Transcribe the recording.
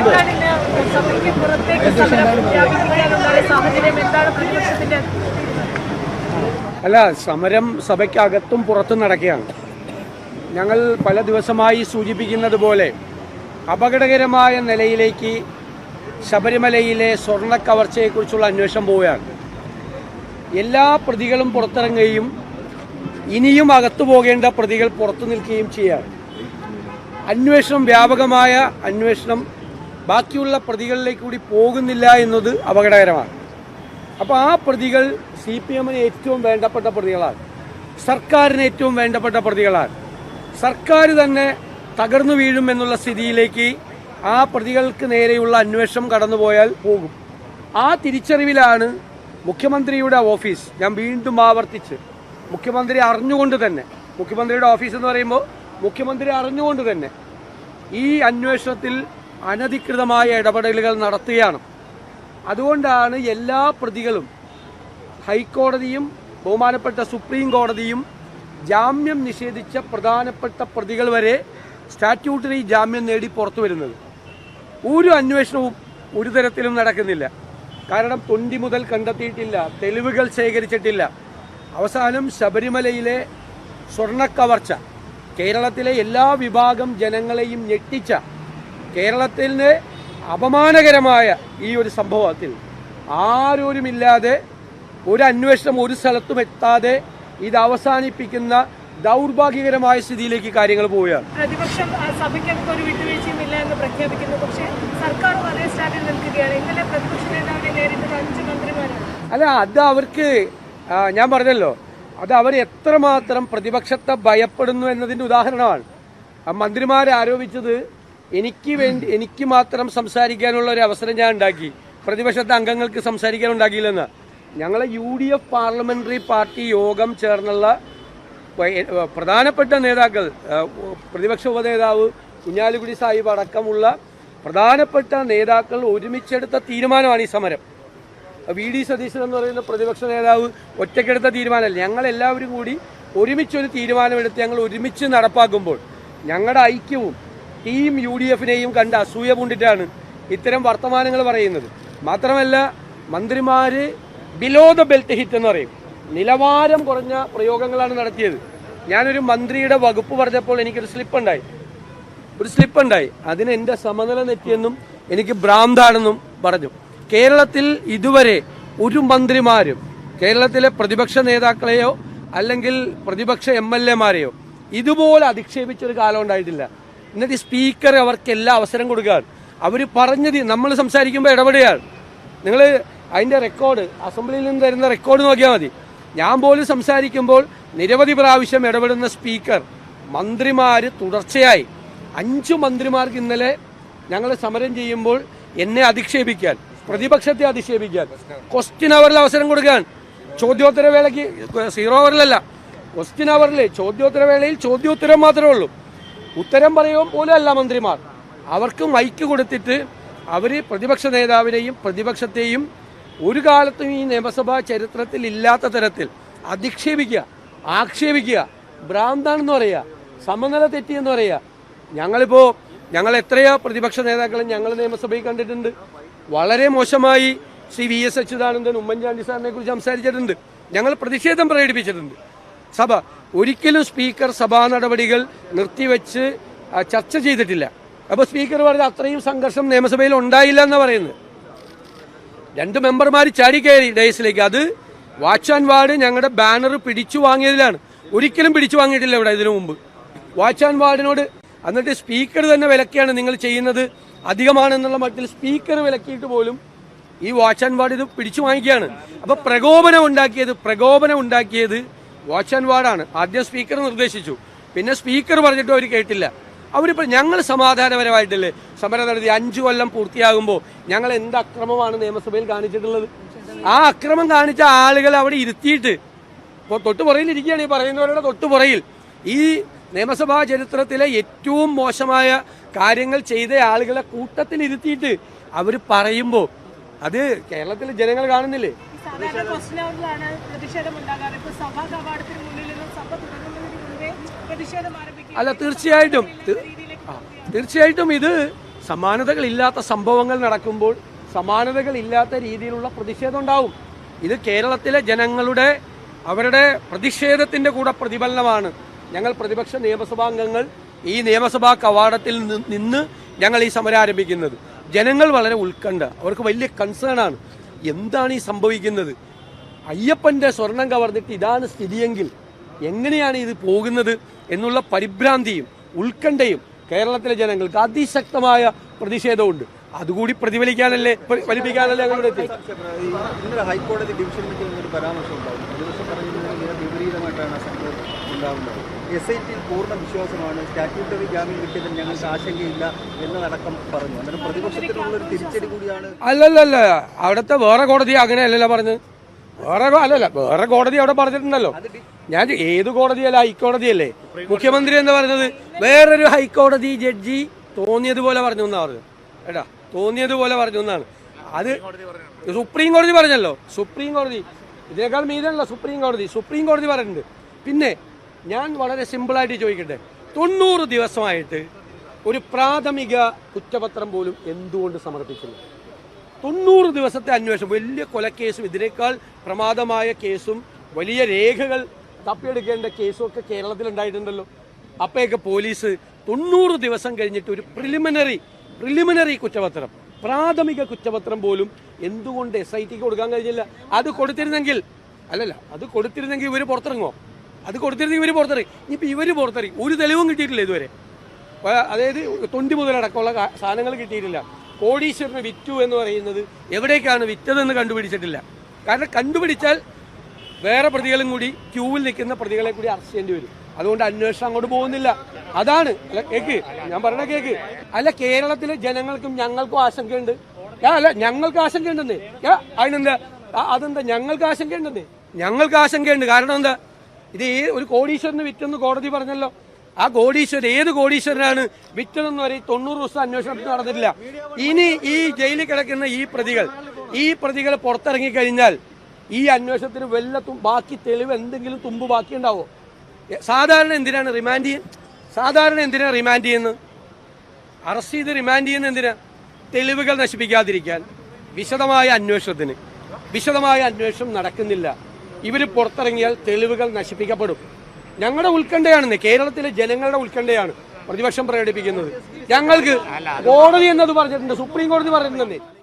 എന്താണ് ഇന്ന് സഭയ്ക്ക് പുറത്തേക്ക് സമരം പ്രഖ്യാപിക്കാനുണ്ടായ സാഹചര്യം എന്താണ് പ്രതിപക്ഷത്തിന്റെ? അല്ല സമരം സഭയ്ക്കകത്തും പുറത്തും നടക്കുകയാണ്. ഞങ്ങൾ പല ദിവസമായി സൂചിപ്പിക്കുന്നത് പോലെ അപകടകരമായ നിലയിലേക്ക് ശബരിമലയിലെ സ്വർണ കവർച്ചയെക്കുറിച്ചുള്ള അന്വേഷണം പോവുകയാണ്. എല്ലാ പ്രതികളും പുറത്തിറങ്ങുകയും ഇനിയും അകത്തു പോകേണ്ട പ്രതികൾ പുറത്തു നിൽക്കുകയും ചെയ്യുകയാണ്. അന്വേഷണം വ്യാപകമായ അന്വേഷണം ബാക്കിയുള്ള പ്രതികളിലേക്ക് കൂടി പോകുന്നില്ല എന്നത് അപകടകരമാണ്. അപ്പോൾ ആ പ്രതികൾ സി പി എമ്മിന് ഏറ്റവും വേണ്ടപ്പെട്ട പ്രതികളാണ്. സർക്കാരിന് ഏറ്റവും വേണ്ടപ്പെട്ട പ്രതികളാണ്. സർക്കാർ തന്നെ തകർന്നു വീഴും എന്നുള്ള സ്ഥിതിയിലേക്ക് ആ പ്രതികൾക്ക് നേരെയുള്ള അന്വേഷണം കടന്നുപോയാൽ പോകും. ആ തിരിച്ചറിവിലാണ് മുഖ്യമന്ത്രിയുടെ ഓഫീസ് ഞാൻ വീണ്ടും ആവർത്തിച്ച് മുഖ്യമന്ത്രി അറിഞ്ഞുകൊണ്ട് തന്നെ മുഖ്യമന്ത്രിയുടെ ഓഫീസ് എന്ന് പറയുമ്പോൾ മുഖ്യമന്ത്രി അറിഞ്ഞുകൊണ്ട് തന്നെ ഈ അന്വേഷണത്തിൽ അനധികൃതമായ ഇടപെടലുകൾ നടത്തുകയാണ്. അതുകൊണ്ടാണ് എല്ലാ പ്രതികളും ഹൈക്കോടതിയും ബഹുമാനപ്പെട്ട സുപ്രീം കോടതിയും ജാമ്യം നിഷേധിച്ച പ്രധാനപ്പെട്ട പ്രതികൾ വരെ സ്റ്റാറ്റ്യൂട്ടറി ജാമ്യം നേടി പുറത്തു വരുന്നത്. ഒരു അന്വേഷണവും ഒരു തരത്തിലും നടക്കുന്നില്ല. കാരണം തൊണ്ടി മുതൽ കണ്ടെത്തിയിട്ടില്ല തെളിവുകൾ ശേഖരിച്ചിട്ടില്ല. അവസാനം ശബരിമലയിലെ സ്വർണക്കവർച്ച കേരളത്തിലെ എല്ലാ വിഭാഗം ജനങ്ങളെയും ഞെട്ടിച്ച കേരളത്തിന് അപമാനകരമായ ഈ ഒരു സംഭവത്തിൽ ആരോരുമില്ലാതെ ഒരു അന്വേഷണം ഒരു സ്ഥലത്തും എത്താതെ ഇത് അവസാനിപ്പിക്കുന്ന ദൗർഭാഗ്യകരമായ സ്ഥിതിയിലേക്ക് കാര്യങ്ങൾ പോവുകയാണ്. പ്രതിപക്ഷം ആ, സഭയ്ക്കകത്ത് ഒരു വിട്ടുവീഴ്ചയും ഇല്ല എന്ന് പ്രഖ്യാപിക്കുന്നു. പക്ഷേ സർക്കാർ അതേ സ്റ്റാൻഡിൽ നിൽക്കുകയാണ്. ഇന്നലെ പ്രതിപക്ഷ നേതാവിനെ നേരിട്ടത് അഞ്ച് മന്ത്രിമാരാണ്. അല്ല അത് അവർക്ക് ഞാൻ പറഞ്ഞല്ലോ. അത് അവർ എത്രമാത്രം പ്രതിപക്ഷത്തെ ഭയപ്പെടുന്നു എന്നതിന്റെ ഉദാഹരണമാണ്. മന്ത്രിമാരെ ആരോപിച്ചത് എനിക്ക് വേണ്ടി എനിക്ക് മാത്രം സംസാരിക്കാനുള്ള ഒരു അവസരം ഞാൻ ഉണ്ടാക്കി. പ്രതിപക്ഷത്തെ അംഗങ്ങൾക്ക് സംസാരിക്കാൻ ഉണ്ടാക്കിയില്ലെന്ന്. ഞങ്ങളെ U D F parliamentary party യോഗം ചേർന്നുള്ള പ്രധാനപ്പെട്ട നേതാക്കൾ പ്രതിപക്ഷ ഉപനേതാവ് കുഞ്ഞാലിക്കുടി സാഹിബ് അടക്കമുള്ള പ്രധാനപ്പെട്ട നേതാക്കൾ ഒരുമിച്ചെടുത്ത തീരുമാനമാണ് ഈ സമരം. വി. ഡി. സതീശൻ എന്ന് പറയുന്ന പ്രതിപക്ഷ നേതാവ് ഒറ്റക്കെടുത്ത തീരുമാനമല്ല. ഞങ്ങളെല്ലാവരും കൂടി ഒരുമിച്ചൊരു തീരുമാനമെടുത്ത് ഞങ്ങൾ ഒരുമിച്ച് നടപ്പാക്കുമ്പോൾ ഞങ്ങളുടെ ഐക്യവും ടീം യു ഡി എഫിനെയും കണ്ട് അസൂയ പൂണ്ടിട്ടാണ് ഇത്തരം വർത്തമാനങ്ങൾ പറയുന്നത്. മാത്രമല്ല മന്ത്രിമാർ ബിലോ ദ ബെൽറ്റ് ഹിറ്റ് എന്ന് പറയും. നിലവാരം കുറഞ്ഞ പ്രയോഗങ്ങളാണ് നടത്തിയത്. ഞാനൊരു മന്ത്രിയുടെ വകുപ്പ് പറഞ്ഞപ്പോൾ എനിക്കൊരു സ്ലിപ്പ് ഉണ്ടായി. ഒരു സ്ലിപ്പ് ഉണ്ടായി. അതിന് എന്റെ സമനില നെറ്റിയെന്നും എനിക്ക് ഭ്രാന്താണെന്നും പറഞ്ഞു. കേരളത്തിൽ ഇതുവരെ ഒരു മന്ത്രിമാരും കേരളത്തിലെ പ്രതിപക്ഷ നേതാക്കളെയോ അല്ലെങ്കിൽ പ്രതിപക്ഷ എം എൽ എമാരെയോ ഇതുപോലെ അധിക്ഷേപിച്ചൊരു കാലം ഉണ്ടായിട്ടില്ല. എന്നിട്ട് സ്പീക്കർ അവർക്ക് എല്ലാ അവസരം കൊടുക്കുകയാണ്. അവർ പറഞ്ഞത് നമ്മൾ സംസാരിക്കുമ്പോൾ ഇടപെടുകയാണ്. നിങ്ങൾ അതിന്റെ റെക്കോർഡ് അസംബ്ലിയിൽ നിന്ന് തരുന്ന റെക്കോർഡ് നോക്കിയാൽ മതി. ഞാൻ പോലും സംസാരിക്കുമ്പോൾ നിരവധി പ്രാവശ്യം ഇടപെടുന്ന സ്പീക്കർ മന്ത്രിമാർ തുടർച്ചയായി. അഞ്ചു മന്ത്രിമാർക്ക് ഇന്നലെ ഞങ്ങൾ സമരം ചെയ്യുമ്പോൾ എന്നെ അധിക്ഷേപിക്കാൻ പ്രതിപക്ഷത്തെ അധിക്ഷേപിക്കാൻ ക്വസ്റ്റ്യൻ അവറിൽ അവസരം കൊടുക്കാൻ. ചോദ്യോത്തര വേളയ്ക്ക് സീറോ അവറിലല്ല ക്വസ്റ്റ്യൻ അവറിൽ ചോദ്യോത്തര വേളയിൽ ചോദ്യോത്തരം മാത്രമേ ഉള്ളൂ. ഉത്തരം പറയുക പോലെയല്ല മന്ത്രിമാർ. അവർക്ക് മൈക്ക് കൊടുത്തിട്ട് അവർ പ്രതിപക്ഷ നേതാവിനെയും പ്രതിപക്ഷത്തെയും ഒരു കാലത്തും ഈ നിയമസഭാ ചരിത്രത്തിൽ ഇല്ലാത്ത തരത്തിൽ അധിക്ഷേപിക്കുക ആക്ഷേപിക്കുക ഭ്രാന്താണെന്ന് പറയുക സമനില തെറ്റിയെന്ന് പറയുക. ഞങ്ങളിപ്പോൾ ഞങ്ങൾ എത്രയോ പ്രതിപക്ഷ നേതാക്കളെ ഞങ്ങൾ നിയമസഭയിൽ കണ്ടിട്ടുണ്ട്? വളരെ മോശമായി ശ്രീ വി എസ് അച്യുതാനന്ദൻ ഉമ്മൻചാണ്ടി സാറിനെ കുറിച്ച് സംസാരിച്ചിട്ടുണ്ട്. ഞങ്ങൾ പ്രതിഷേധം പ്രകടിപ്പിച്ചിട്ടുണ്ട്. സഭ ഒരിക്കലും സ്പീക്കർ സഭാ നടപടികൾ നിർത്തിവെച്ച് ചർച്ച ചെയ്തിട്ടില്ല. അപ്പോൾ സ്പീക്കർ പറഞ്ഞ അത്രയും സംഘർഷം നിയമസഭയിൽ ഉണ്ടായില്ല എന്ന് പറയുന്നത്. രണ്ട് മെമ്പർമാർ ചാടി കയറി ഡേസിലേക്ക് അത് വാച്ച് ആൻഡ് വാർഡ് ഞങ്ങളുടെ ബാനർ പിടിച്ചു വാങ്ങിയതിലാണ്. ഒരിക്കലും പിടിച്ചു വാങ്ങിയിട്ടില്ല ഇവിടെ ഇതിനു മുമ്പ്. വാച്ച് ആൻഡ് വാർഡിനോട് എന്നിട്ട് സ്പീക്കർ തന്നെ വിലക്കിയാണ് നിങ്ങൾ ചെയ്യുന്നത്. അധികമാണെന്നുള്ള മട്ടിൽ സ്പീക്കർ വിലക്കിയിട്ട് പോലും ഈ വാച്ച് ആൻഡ് വാർഡ് ഇത് പിടിച്ചു വാങ്ങിക്കുകയാണ്. അപ്പോൾ പ്രകോപനം ഉണ്ടാക്കിയത് പ്രകോപനം ഉണ്ടാക്കിയത് വാച്ച് ആൻഡ് വാർഡാണ് ആദ്യം സ്പീക്കർ നിർദ്ദേശിച്ചു. പിന്നെ സ്പീക്കർ പറഞ്ഞിട്ട് അവർ കേട്ടില്ല. അവരിപ്പോൾ ഞങ്ങൾ സമാധാനപരമായിട്ടല്ലേ സമരം നടത്തി അഞ്ചു കൊല്ലം പൂർത്തിയാകുമ്പോൾ ഞങ്ങൾ എന്ത് അക്രമമാണ് നിയമസഭയിൽ കാണിച്ചിട്ടുള്ളത്? ആ അക്രമം കാണിച്ച ആളുകൾ അവിടെ ഇരുത്തിയിട്ട് ഇപ്പോൾ തൊട്ടുപുറയിൽ ഇരിക്കുകയാണ് ഈ പറയുന്നവരുടെ തൊട്ടുപുറയിൽ ഈ നിയമസഭാ ചരിത്രത്തിലെ ഏറ്റവും മോശമായ കാര്യങ്ങൾ ചെയ്ത ആളുകളെ കൂട്ടത്തിൽ ഇരുത്തിയിട്ട് അവർ പറയുമ്പോൾ അത് കേരളത്തിലെ ജനങ്ങൾ കാണുന്നില്ലേ? സാധാരണ ക്വസ്റ്റ്യൻ അവറിലാണ് പ്രതിഷേധം ഉണ്ടാകാറ്. ഇപ്പൊ സഭാ കവാടത്തിന് മുന്നിൽ നിന്നും സഭ തുടങ്ങുന്നതിന് മുമ്പേ പ്രതിഷേധം ആരംഭിക്കും അല്ല തീർച്ചയായിട്ടും തീർച്ചയായിട്ടും ഇത് സമാനതകളില്ലാത്ത സംഭവങ്ങൾ നടക്കുമ്പോൾ സമാനതകളില്ലാത്ത രീതിയിലുള്ള പ്രതിഷേധം ഉണ്ടാവും. ഇത് കേരളത്തിലെ ജനങ്ങളുടെ അവരുടെ പ്രതിഷേധത്തിന്റെ കൂടെ പ്രതിഫലനമാണ്. ഞങ്ങൾ പ്രതിപക്ഷ നിയമസഭാംഗങ്ങൾ ഈ നിയമസഭാ കവാടത്തിൽ നിന്ന് ഞങ്ങൾ ഈ സമരം ആരംഭിക്കുന്നത്. ജനങ്ങൾ വളരെ ഉത്കണ്ഠ അവർക്ക് വലിയ കൺസേൺ ആണ്. എന്താണ് ഈ സംഭവിക്കുന്നത്? അയ്യപ്പന്റെ സ്വർണം കവർന്നിട്ട് ഇതാണ് സ്ഥിതിയെങ്കിൽ എങ്ങനെയാണ് ഇത് പോകുന്നത് എന്നുള്ള പരിഭ്രാന്തിയും ഉത്കണ്ഠയും കേരളത്തിലെ ജനങ്ങൾക്ക് അതിശക്തമായ പ്രതിഷേധമുണ്ട് അതുകൂടി പ്രതിഫലിക്കാനല്ലേ പ്ര- ഫലിപ്പിക്കാനല്ലേ ഞങ്ങളുടെ ഇന്നലെ ഹൈക്കോടതി ഡിവിഷൻ പരാമർശം ഉണ്ടായിരുന്നു. എസ് ഐ ടിയിൽ പൂർണ വിശ്വാസമാണ്. സ്റ്റാറ്റ്യൂട്ടറി ജാമ്യം കിട്ടിയതിൽ ഞങ്ങൾക്ക് ആശങ്കയില്ല എന്നതടക്കം പറഞ്ഞു. അന്നേരം പ്രതിപക്ഷത്തിനുള്ള ഒരു തിരിച്ചടി കൂടിയാണ്. അല്ലല്ലല്ല. അവിടുത്തെ വേറെ കോടതി അങ്ങനെയല്ലല്ലോ പറഞ്ഞത് വേറെ അല്ലല്ല വേറെ കോടതി അവിടെ പറഞ്ഞിട്ടുണ്ടല്ലോ. ഞാൻ ഏത് കോടതിയല്ല ഹൈക്കോടതിയല്ലേ? മുഖ്യമന്ത്രി എന്ന് പറഞ്ഞത് വേറൊരു ഹൈക്കോടതി ജഡ്ജി തോന്നിയതുപോലെ പറഞ്ഞു എന്നാ പറഞ്ഞു ഏട്ടാ തോന്നിയതുപോലെ പറഞ്ഞു എന്നാണ്. അത് സുപ്രീം കോടതി പറഞ്ഞല്ലോ. സുപ്രീം കോടതി. ഇതിനേക്കാൾ മീതല്ല സുപ്രീം കോടതി. സുപ്രീം കോടതി പറഞ്ഞിട്ടുണ്ട്. പിന്നെ ഞാൻ വളരെ സിമ്പിളായിട്ട് ചോദിക്കട്ടെ? തൊണ്ണൂറ് ദിവസമായിട്ട് ഒരു പ്രാഥമിക കുറ്റപത്രം പോലും എന്തുകൊണ്ട് സമർപ്പിക്കുന്നു തൊണ്ണൂറ് ദിവസത്തെ അന്വേഷണം വലിയ കൊലക്കേസും ഇതിനേക്കാൾ പ്രമാദമായ കേസും വലിയ രേഖകൾ തപ്പിയെടുക്കേണ്ട കേസും ഒക്കെ കേരളത്തിൽ ഉണ്ടായിട്ടുണ്ടല്ലോ. അപ്പോഴൊക്കെ പോലീസ് തൊണ്ണൂറ് ദിവസം കഴിഞ്ഞിട്ട് ഒരു പ്രിലിമിനറി പ്രിലിമിനറി കുറ്റപത്രം പ്രാഥമിക കുറ്റപത്രം പോലും എന്തുകൊണ്ട് എസ് ഐ ടിക്ക് കൊടുക്കാൻ കഴിഞ്ഞില്ല? അത് കൊടുത്തിരുന്നെങ്കിൽ അല്ലല്ല അത് കൊടുത്തിരുന്നെങ്കിൽ ഇവർ പുറത്തിറങ്ങുമോ അത് കൊടുത്തിരുന്ന ഇവർ പുറത്തിറങ്ങി. ഇനിയിപ്പോൾ ഇവർ പുറത്തിറങ്ങി. ഒരു തെളിവും കിട്ടിയിട്ടില്ല ഇതുവരെ. അതായത് തൊണ്ടി മുതലടക്കമുള്ള സാധനങ്ങൾ കിട്ടിയിട്ടില്ല. കോടീശ്വരന് വിറ്റു എന്ന് പറയുന്നത് എവിടേക്കാണ് വിറ്റതെന്ന് കണ്ടുപിടിച്ചിട്ടില്ല. കാരണം കണ്ടുപിടിച്ചാൽ വേറെ പ്രതികളും കൂടി ക്യൂവിൽ നിൽക്കുന്ന പ്രതികളെ കൂടി അറസ്റ്റ് ചെയ്യേണ്ടി വരും. അതുകൊണ്ട് അന്വേഷണം അങ്ങോട്ട് പോകുന്നില്ല. അതാണ്. അല്ല കേക്ക്. ഞാൻ പറഞ്ഞ കേക്ക്. അല്ല കേരളത്തിലെ ജനങ്ങൾക്കും ഞങ്ങൾക്കും ആശങ്കയുണ്ട്. അല്ല ഞങ്ങൾക്ക് ആശങ്കയുണ്ടെന്നേ. അതിനെന്താ? അതെന്താ? ഞങ്ങൾക്ക് ആശങ്കയുണ്ടെന്നേ. ഞങ്ങൾക്ക് ആശങ്കയുണ്ട്. കാരണം എന്താ? ഇത് ഈ ഒരു കോടീശ്വരന് വിറ്റെന്ന് കോടതി പറഞ്ഞല്ലോ. ആ കോടീശ്വരൻ ഏത് കോടീശ്വരനാണ് വിറ്റതെന്ന് വരെ തൊണ്ണൂറ് ദിവസം അന്വേഷണം നടന്നിട്ടില്ല. ഇനി ഈ ജയിലിൽ കിടക്കുന്ന ഈ പ്രതികൾ ഈ പ്രതികൾ പുറത്തിറങ്ങിക്കഴിഞ്ഞാൽ ഈ അന്വേഷണത്തിന് വല്ല ബാക്കി തെളിവ് എന്തെങ്കിലും തുമ്പ് ബാക്കി ഉണ്ടാവോ സാധാരണ എന്തിനാണ് റിമാൻഡ് ചെയ്യുന്നത് സാധാരണ എന്തിനാണ് റിമാൻഡ് ചെയ്യുന്നത്? അറസ്റ്റ് ചെയ്ത് റിമാൻഡ് ചെയ്യുന്ന എന്തിനാ? തെളിവുകൾ നശിപ്പിക്കാതിരിക്കാൻ വിശദമായ അന്വേഷണത്തിന്. വിശദമായ അന്വേഷണം നടക്കുന്നില്ല. ഇവർ പുറത്തിറങ്ങിയാൽ തെളിവുകൾ നശിപ്പിക്കപ്പെടും. ഞങ്ങളുടെ ഉത്കണ്ഠയാണെന്ന് കേരളത്തിലെ ജനങ്ങളുടെ ഉത്കണ്ഠയാണ് പ്രതിപക്ഷം പ്രകടിപ്പിക്കുന്നത്. ഞങ്ങൾക്ക് കോടതി എന്നത് പറഞ്ഞിട്ടുണ്ട് സുപ്രീം കോടതി പറഞ്ഞിട്ടുണ്ട്